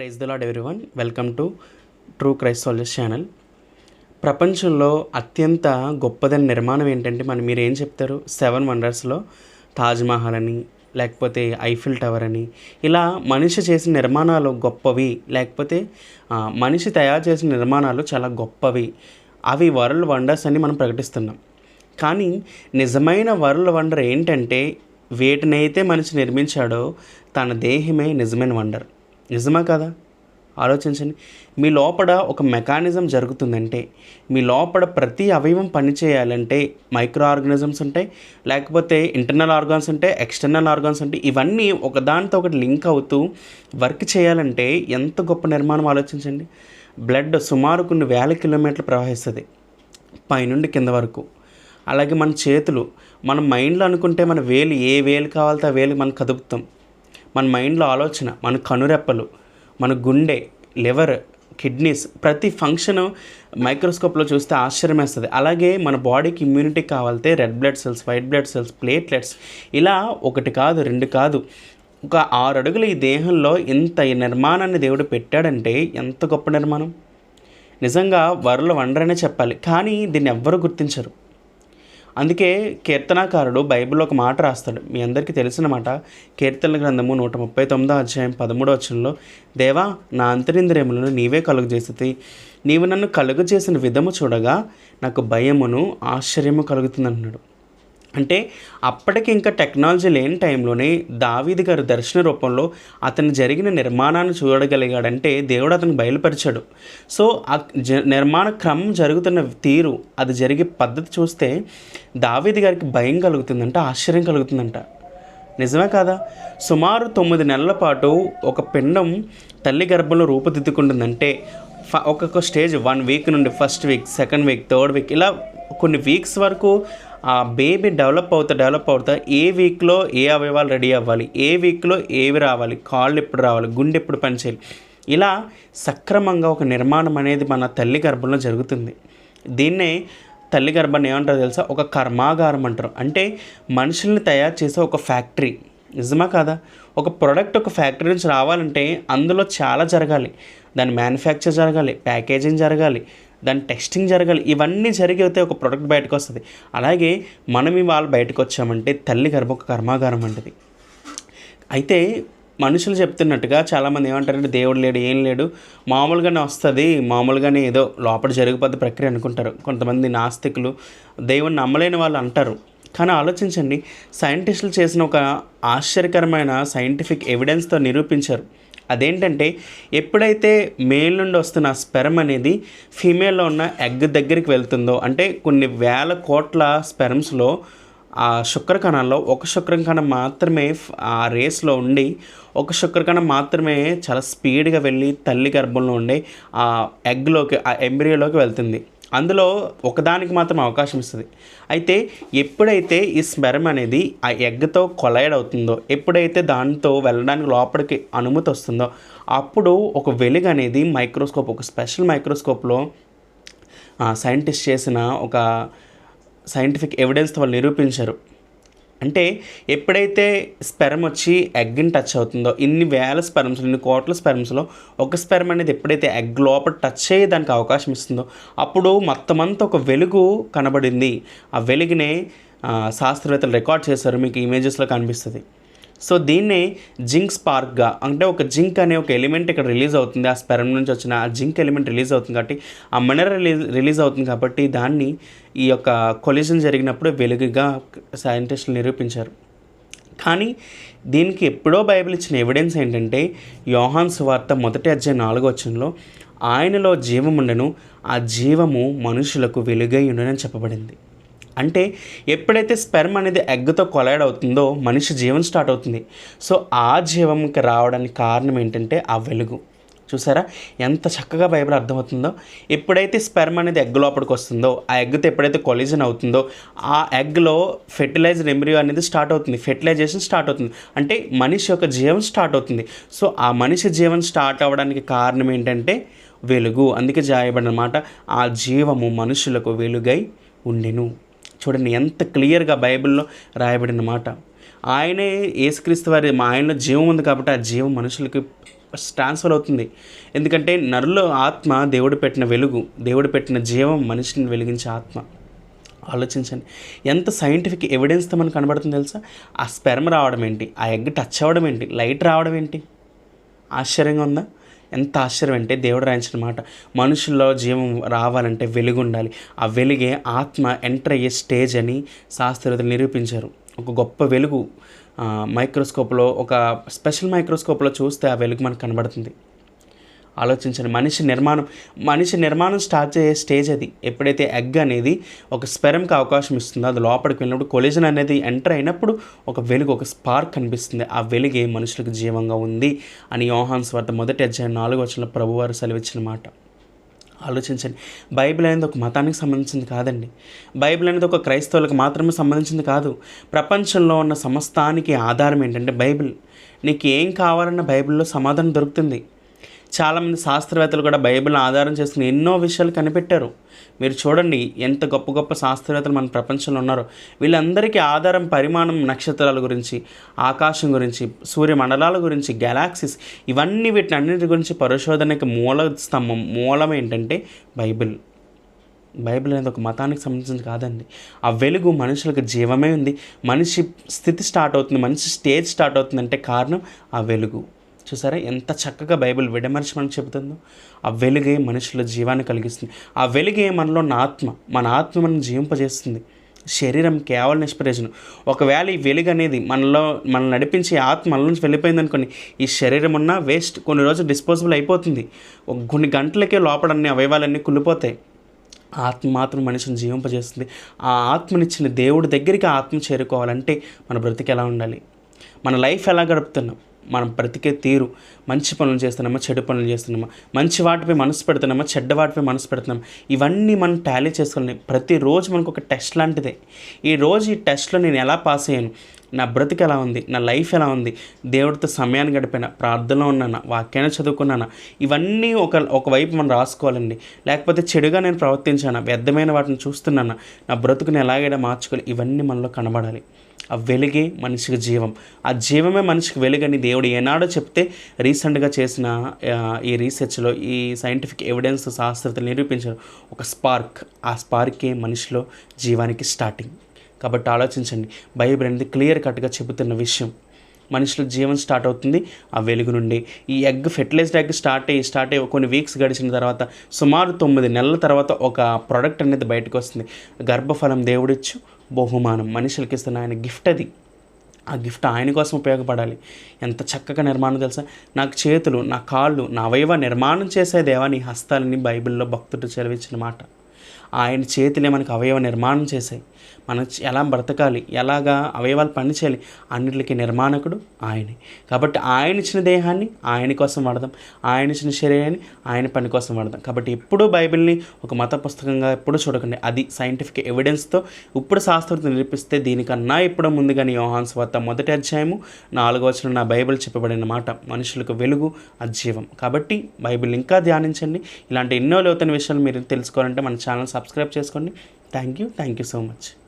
Praise the lord everyone. Welcome to true Christ soldiers channel. ప్రపంచంలో అత్యంత గొప్పదైన నిర్మాణం ఏంటంటే మనం మీరు ఏం చెప్తారు? సెవెన్ వండర్స్లో తాజ్మహల్ అని లేకపోతే ఐఫిల్ టవర్ అని. ఇలా మనిషి చేసిన నిర్మాణాలు గొప్పవి లేకపోతే మనిషి తయారు చేసిన నిర్మాణాలు చాలా గొప్పవి. అవి వరల్డ్ వండర్స్ అని మనం ప్రకటిస్తున్నాం. కానీ నిజమైన వరల్డ్ వండర్ ఏంటంటే వేటినైతే మనిషి నిర్మించాడో తన దేహమే నిజమైన వండర్. నిజమా కదా? ఆలోచించండి. మీ లోపల ఒక మెకానిజం జరుగుతుందంటే మీ లోపల ప్రతి అవయవం పనిచేయాలంటే మైక్రో ఆర్గానిజమ్స్ ఉంటాయి లేకపోతే ఇంటర్నల్ ఆర్గాన్స్ ఉంటాయి ఎక్స్టర్నల్ ఆర్గాన్స్ ఉంటాయి. ఇవన్నీ ఒకదానితో ఒకటి లింక్ అవుతూ వర్క్ చేయాలంటే ఎంత గొప్ప నిర్మాణం ఆలోచించండి. బ్లడ్ సుమారు కొన్ని వేల కిలోమీటర్లు ప్రవహిస్తుంది పైనుండి కింద వరకు. అలాగే మన చేతులు మన మైండ్లో అనుకుంటే మన వేలు ఏ వేలు కావాలితే ఆ వేలు మనం కదుపుతాం. మన మైండ్లో ఆలోచన మన కనురెప్పలు మన గుండె లివర్ కిడ్నీస్ ప్రతి ఫంక్షన్ మైక్రోస్కోప్లో చూస్తే ఆశ్చర్యమేస్తుంది. అలాగే మన బాడీకి immunity కావాలితే red blood cells white blood cells platelets ఇలా ఒకటి కాదు రెండు కాదు. ఒక ఆరు అడుగుల ఈ దేహంలో ఇంత ఈ నిర్మాణాన్ని దేవుడు పెట్టాడంటే ఎంత గొప్ప నిర్మాణం? నిజంగా వరలో వండర్ అనే చెప్పాలి. కానీ దీన్ని ఎవ్వరూ గుర్తించరు. అందుకే కీర్తనాకారుడు బైబిల్లో ఒక మాట రాస్తాడు. మీ అందరికీ తెలిసిన మాట కీర్తన గ్రంథము నూట ముప్పై తొమ్మిదో అధ్యాయం పదమూడో వచనంలో దేవా నా అంతరింద్రియములను నీవే కలుగు నీవు నన్ను కలుగు చేసిన విధము చూడగా నాకు భయమును ఆశ్చర్యము కలుగుతుంది అంటున్నాడు అంటే అప్పటికి ఇంకా టెక్నాలజీ లేని టైంలోనే దావీది గారు దర్శన రూపంలో అతను జరిగిన నిర్మాణాన్ని చూడగలిగాడంటే దేవుడు అతను బయలుపరిచాడు. సో ఆ జ నిర్మాణ క్రమం జరుగుతున్న తీరు అది జరిగే పద్ధతి చూస్తే దావీది గారికి భయం కలుగుతుందంట ఆశ్చర్యం కలుగుతుందంట. నిజమే కాదా? సుమారు తొమ్మిది నెలల పాటు ఒక పిండం తల్లి గర్భంలో రూపుదిద్దుకుంటుందంటే ఫ ఒక్కొక్క స్టేజ్ వన్ వీక్ నుండి first week second week third week ఇలా కొన్ని వీక్స్ వరకు ఆ బేబీ డెవలప్ అవుతా డెవలప్ అవుతా ఏ వీక్లో ఏ అవయవాలు రెడీ అవ్వాలి ఏ వీక్లో ఏవి రావాలి కాళ్ళు ఎప్పుడు రావాలి గుండె ఎప్పుడు పనిచేయాలి ఇలా సక్రమంగా ఒక నిర్మాణం అనేది మన తల్లి గర్భంలో జరుగుతుంది. దీన్నే తల్లి గర్భాన్ని ఏమంటారో తెలుసా? ఒక కర్మాగారం అంటారు. అంటే మనుషుల్ని తయారు చేసే ఒక ఫ్యాక్టరీ నిజమా కాదా? ఒక ప్రోడక్ట్ ఒక ఫ్యాక్టరీ నుంచి రావాలంటే అందులో చాలా జరగాలి. దాని మ్యానుఫ్యాక్చర్ జరగాలి ప్యాకేజింగ్ జరగాలి దాని టెస్టింగ్ జరగాలి. ఇవన్నీ జరిగితే ఒక ప్రోడక్ట్ బయటకు వస్తుంది. అలాగే మనం ఇవాళ బయటకు వచ్చామంటే తల్లి గర్భ ఒక కర్మాగారం అంటది. అయితే మనుషులు చెప్తున్నట్టుగా చాలామంది ఏమంటారంటే దేవుడు లేడు ఏం లేడు. మామూలుగానే వస్తుంది. మామూలుగానే ఏదో లోపల జరిగిపోద్ది ప్రక్రియ అనుకుంటారు. కొంతమంది నాస్తికులు దేవుణ్ణి నమ్మలేని వాళ్ళు అంటారు. కానీ ఆలోచించండి సైంటిస్టులు చేసిన ఒక ఆశ్చర్యకరమైన సైంటిఫిక్ ఎవిడెన్స్తో నిరూపించారు. అదేంటంటే ఎప్పుడైతే మేల్ నుండి వస్తున్న స్పెర్మ్ అనేది ఫీమేల్లో ఉన్న ఎగ్ దగ్గరికి వెళ్తుందో అంటే కొన్ని వేల కోట్ల స్పెర్మ్స్లో ఆ శుక్రకణాల్లో ఒక శుక్రకణం మాత్రమే ఆ రేస్లో ఉండి ఒక శుక్రకణం మాత్రమే చాలా స్పీడ్గా వెళ్ళి తల్లి గర్భంలో ఉండే ఆ ఎగ్లోకి ఆ ఎంబ్రియోలోకి వెళ్తుంది. అందులో ఒకదానికి మాత్రం అవకాశం ఇస్తుంది. అయితే ఎప్పుడైతే ఈ స్పెర్మ్ అనేది ఆ ఎగ్తో కొలైడ్ అవుతుందో ఎప్పుడైతే దాంతో వెళ్ళడానికి లోపలికి అనుమతి వస్తుందో అప్పుడు ఒక వెలుగు అనేది మైక్రోస్కోప్ ఒక స్పెషల్ మైక్రోస్కోప్లో సైంటిస్ట్ చేసిన ఒక సైంటిఫిక్ ఎవిడెన్స్తో వాళ్ళు నిరూపించారు. అంటే ఎప్పుడైతే స్పెర్మ్ వచ్చి ఎగ్ని టచ్ అవుతుందో ఇన్ని వేల స్పెర్మ్స్ ఇన్ని కోట్ల స్పెర్మ్స్లో ఒక స్పెర్మ్ అనేది ఎప్పుడైతే ఎగ్ లోపల టచ్ అయ్యే దానికి అవకాశం ఇస్తుందో అప్పుడు మొత్తం అంతా ఒక వెలుగు కనబడింది. ఆ వెలుగునే శాస్త్రవేత్తలు రికార్డ్ చేశారు. మీకు ఇమేజెస్లో కనిపిస్తుంది. సో దీన్నే జింక్ స్పార్క్గా అంటే ఒక జింక్ అనే ఒక ఎలిమెంట్ ఇక్కడ రిలీజ్ అవుతుంది. ఆ స్పెరమ్ నుంచి వచ్చిన ఆ జింక్ ఎలిమెంట్ రిలీజ్ అవుతుంది కాబట్టి ఆ మినరల్ రిలీజ్ రిలీజ్ అవుతుంది కాబట్టి దాన్ని ఈ యొక్క కొలిజన్ జరిగినప్పుడు వెలుగుగా సైంటిస్టులు నిరూపించారు. కానీ దీనికి ఎప్పుడో బైబిల్ ఇచ్చిన ఎవిడెన్స్ ఏంటంటే యోహాన్ సువార్త మొదటి అధ్యాయ నాలుగో వచ్చంలో ఆయనలో జీవముండను ఆ జీవము మనుషులకు వెలుగై ఉండనని చెప్పబడింది. అంటే ఎప్పుడైతే స్పెర్మ్ అనేది ఎగ్తో కొలైడ్ అవుతుందో మనిషి జీవం స్టార్ట్ అవుతుంది. సో ఆ జీవంకి రావడానికి కారణం ఏంటంటే ఆ వెలుగు. చూసారా? ఎంత చక్కగా బైబిల్ అర్థమవుతుందో. ఎప్పుడైతే స్పెర్మ్ అనేది ఎగ్ లోపలికి వస్తుందో ఆ ఎగ్తో ఎప్పుడైతే కొలిజన్ అవుతుందో ఆ ఎగ్లో ఫెర్టిలైజర్ ఎంబ్రియో అనేది స్టార్ట్ అవుతుంది. ఫెర్టిలైజేషన్ స్టార్ట్ అవుతుంది. అంటే మనిషి యొక్క జీవం స్టార్ట్ అవుతుంది. సో ఆ మనిషి జీవం స్టార్ట్ అవ్వడానికి కారణం ఏంటంటే వెలుగు. అందుకే జాయబడిన మాట ఆ జీవము మనుషులకు వెలుగై ఉండెను. చూడండి ఎంత క్లియర్గా బైబిల్లో రాయబడిన మాట. ఆయనే యేసుక్రీస్తు వారి మా ఆయనలో జీవం ఉంది కాబట్టి ఆ జీవం మనుషులకి ట్రాన్స్ఫర్ అవుతుంది. ఎందుకంటే నరులో ఆత్మ దేవుడు పెట్టిన వెలుగు దేవుడు పెట్టిన జీవం మనిషిని వెలిగించే ఆత్మ. ఆలోచించండి ఎంత సైంటిఫిక్ ఎవిడెన్స్తో మనకు కనబడుతుంది తెలుసా? ఆ స్పెర్మ్ రావడం ఏంటి? ఆ ఎగ్ టచ్ అవ్వడం ఏంటి? లైట్ రావడం ఏంటి? ఆశ్చర్యంగా ఉందా? ఎంత ఆశ్చర్యం అంటే దేవుడు రాయించిన మాట. మనుషుల్లో జీవం రావాలంటే వెలుగు ఉండాలి ఆ వెలుగే ఆత్మ ఎంటర్ అయ్యే స్టేజ్ అని శాస్త్రవేత్తలు నిరూపించారు. ఒక గొప్ప వెలుగు మైక్రోస్కోప్లో ఒక స్పెషల్ మైక్రోస్కోప్లో చూస్తే ఆ వెలుగు మనకు కనబడుతుంది. ఆలోచించండి మనిషి నిర్మాణం మనిషి నిర్మాణం స్టార్ట్ చేసే స్టేజ్ అది. ఎప్పుడైతే ఎగ్ అనేది ఒక స్పెరంకి అవకాశం ఇస్తుందో అది లోపలికి వెళ్ళినప్పుడు కొలిజన్ అనేది ఎంటర్ అయినప్పుడు ఒక వెలుగు ఒక స్పార్క్ కనిపిస్తుంది ఆ వెలుగే మనుషులకు జీవంగా ఉంది అని యోహాన్స్ స్వార్థ మొదటి అధ్యాయం నాలుగు వచ్చిన ప్రభువారు సెలవిచ్చిన మాట. ఆలోచించండి. బైబిల్ అనేది ఒక మతానికి సంబంధించింది కాదండి. బైబిల్ అనేది ఒక క్రైస్తవులకు మాత్రమే సంబంధించింది కాదు. ప్రపంచంలో ఉన్న సమస్తానికి ఆధారం ఏంటంటే బైబిల్. నీకు ఏం కావాలన్న బైబిల్లో సమాధానం దొరుకుతుంది. చాలామంది శాస్త్రవేత్తలు కూడా బైబిల్ని ఆధారం చేసుకుని ఎన్నో విషయాలు కనిపెట్టారు. మీరు చూడండి ఎంత గొప్ప గొప్ప శాస్త్రవేత్తలు మన ప్రపంచంలో ఉన్నారో. వీళ్ళందరికీ ఆధారం పరిమాణం నక్షత్రాల గురించి ఆకాశం గురించి సూర్యమండలాల గురించి గెలాక్సీస్ ఇవన్నీ వీటిని అన్నిటి గురించి పరిశోధనకి మూల స్తంభం మూలం ఏంటంటే బైబిల్. బైబిల్ అనేది ఒక మతానికి సంబంధించింది కాదండి. ఆ వెలుగు మనుషులకు జీవమే ఉంది. మనిషి స్థితి స్టార్ట్ అవుతుంది మనిషి స్టేజ్ స్టార్ట్ అవుతుందంటే కారణం ఆ వెలుగు. చూసారా? ఎంత చక్కగా బైబిల్ విడమర్చి మనకు చెబుతుందో. ఆ వెలుగే మనుషుల జీవాన్ని కలిగిస్తుంది. ఆ వెలుగే మనలో ఉన్న ఆత్మ మన ఆత్మ మనం జీవింపజేస్తుంది. శరీరం కేవలం నిష్ప్రయోజనం. ఒకవేళ ఈ వెలుగు అనేది మనలో మనం నడిపించే ఆత్మ మన నుంచి వెళ్ళిపోయింది అనుకోని ఈ శరీరం ఉన్న వేస్ట్ కొన్ని రోజులు డిస్పోజబుల్ అయిపోతుంది. కొన్ని గంటలకే లోపల అన్ని అవయవాలన్నీ కుళ్ళిపోతాయి. ఆత్మ మాత్రం మనిషిని జీవింపజేస్తుంది. ఆ ఆత్మనిచ్చిన దేవుడి దగ్గరికి ఆత్మ చేరుకోవాలంటే మన బ్రతికి ఎలా ఉండాలి? మన లైఫ్ ఎలా గడుపుతున్నాం? మనం బ్రతికే తీరు. మంచి పనులు చేస్తున్నామా చెడు పనులు చేస్తున్నామా? మంచి వాటిపై మనసు పెడుతున్నామా చెడ్డ వాటిపై మనసు పెడుతున్నామా? ఇవన్నీ మనం టాలీ చేసుకోవాలి. ప్రతిరోజు మనకు ఒక టెస్ట్ లాంటిదే. ఈ రోజు ఈ టెస్ట్లో నేను ఎలా పాస్ అయ్యాను? నా బ్రతికి ఎలా ఉంది? నా లైఫ్ ఎలా ఉంది? దేవుడితో సమయాన్ని గడిపిన? ప్రార్థనలో ఉన్నానా? వాక్యాన్ని చదువుకున్నానా? ఇవన్నీ ఒక ఒకవైపు మనం రాసుకోవాలండి. లేకపోతే చెడుగా నేను ప్రవర్తించానా? వ్యర్థమైన వాటిని చూస్తున్నానా? నా బ్రతుకుని ఎలాగైనా మార్చుకోవాలి. ఇవన్నీ మనలో కనబడాలి. ఆ వెలుగే మనిషికి జీవం. ఆ జీవమే మనిషికి వెలుగని దేవుడు ఏనాడో చెప్తే రీసెంట్గా చేసిన ఈ రీసెర్చ్లో ఈ సైంటిఫిక్ ఎవిడెన్స్ శాస్త్రవేత్తలు నిరూపించారు. ఒక స్పార్క్. ఆ స్పార్కే మనిషిలో జీవానికి స్టార్టింగ్. కాబట్టి ఆలోచించండి. బైబిల్ అనేది క్లియర్ కట్గా చెబుతున్న విషయం. మనుషుల జీవనం స్టార్ట్ అవుతుంది ఆ వెలుగు నుండి. ఈ ఎగ్ ఫెర్టిలైజ్డ్ ఎగ్ స్టార్ట్ అయ్యి స్టార్ట్ అయ్యి కొన్ని వీక్స్ గడిచిన తర్వాత సుమారు తొమ్మిది నెలల తర్వాత ఒక ప్రోడక్ట్ అనేది బయటకు వస్తుంది. గర్భఫలం దేవుడిచ్చు బహుమానం. మనుషులకి ఇస్తున్న ఆయన గిఫ్ట్ అది. ఆ గిఫ్ట్ ఆయన కోసం ఉపయోగపడాలి. ఎంత చక్కగా నిర్మాణం తెలుసా? నాకు చేతులు నా కాళ్ళు నా అవయవ నిర్మాణం చేసే దేవా నీ హస్తాలని బైబిల్లో భక్తుడు చదివించిన మాట. ఆయన చేతులే మనకు అవయవ నిర్మాణం చేశాయి. మనం ఎలా బ్రతకాలి ఎలాగా అవయవాలు పనిచేయాలి అన్నిటికీ నిర్మాణకుడు ఆయనే. కాబట్టి ఆయన ఇచ్చిన దేహాన్ని ఆయన కోసం వాడదాం ఆయన ఇచ్చిన శరీరాన్ని ఆయన పని కోసం వాడదాం. కాబట్టి ఎప్పుడూ బైబిల్ని ఒక మత పుస్తకంగా ఎప్పుడూ చూడకండి. అది సైంటిఫిక్ ఎవిడెన్స్తో ఇప్పుడు శాస్త్రవేత్తలు నిరూపిస్తే దీనికన్నా ఇప్పుడు ముందుగానే యోహాన్స్ వార్త మొదటి అధ్యాయము నాలుగో వచ్చిన నా బైబిల్ చెప్పబడిన మాట మనుషులకు వెలుగు అజీవం కాబట్టి బైబిల్ ఇంకా ధ్యానించండి. ఇలాంటి ఎన్నో లోతైన విషయాలు మీరు తెలుసుకోవాలంటే మన ఛానల్ సబ్స్క్రైబ్ చేసుకోండి. Thank you thank you so much.